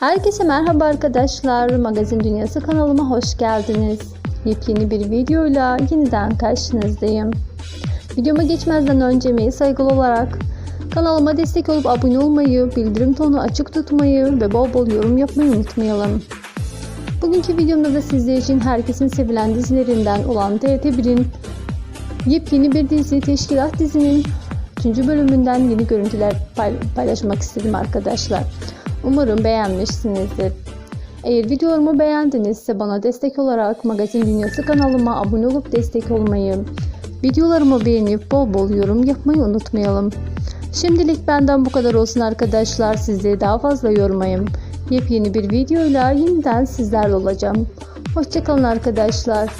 Herkese merhaba arkadaşlar. Magazin Dünyası kanalıma hoş geldiniz. Yepyeni bir videoyla yeniden karşınızdayım. Videoma geçmezden önce mi saygılı olarak kanalıma destek olup abone olmayı, bildirim tonu açık tutmayı ve bol bol yorum yapmayı unutmayalım. Bugünkü videomda da sizler için herkesin sevilen dizilerinden olan TRT1'in yepyeni bir dizi Teşkilat dizinin 3. bölümünden yeni görüntüler pay- paylaşmak istedim arkadaşlar. Umarım beğenmişsinizdir. Eğer videolarımı beğendinizse bana destek olarak Magazin Dünyası kanalıma abone olup destek olmayı, videolarımı beğenip bol bol yorum yapmayı unutmayalım. Şimdilik benden bu kadar olsun arkadaşlar. Sizleri daha fazla yormayayım. Yepyeni bir videoyla yeniden sizlerle olacağım. Hoşçakalın arkadaşlar.